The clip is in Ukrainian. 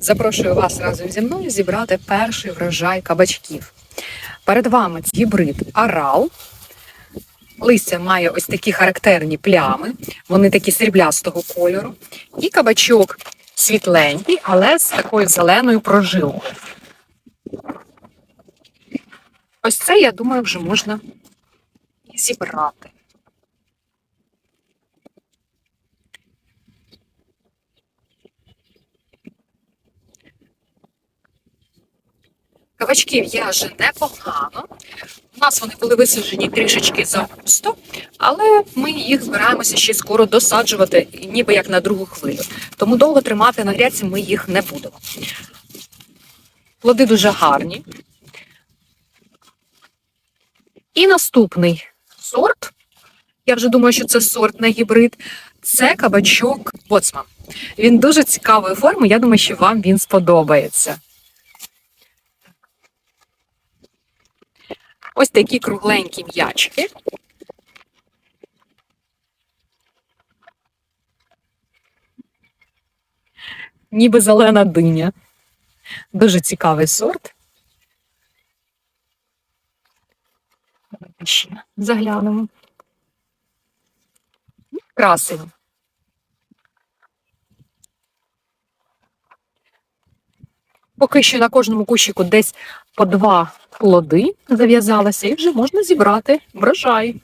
Запрошую вас разом зі мною зібрати перший врожай кабачків. Перед вами гібрид Арал. Листя має ось такі характерні плями, вони такі сріблястого кольору. І кабачок світленький, але з такою зеленою прожилкою. Ось це, я думаю, вже можна зібрати. Кабачків є вже непогано. У нас вони були висаджені трішечки загусто, але ми їх збираємося ще скоро досаджувати, ніби як на другу хвилю. Тому довго тримати на грядці ми їх не будемо. Плоди дуже гарні. І наступний сорт. Я вже думаю, що це сорт не гібрид. Це кабачок боцман. Він дуже цікавої форми. Я думаю, що вам він сподобається. Ось такі кругленькі м'ячки. Ніби зелена диня. Дуже цікавий сорт. Ще заглянемо. Красиво. Поки що на кожному кущику десь по два плоди зав'язалося, і вже можна зібрати врожай.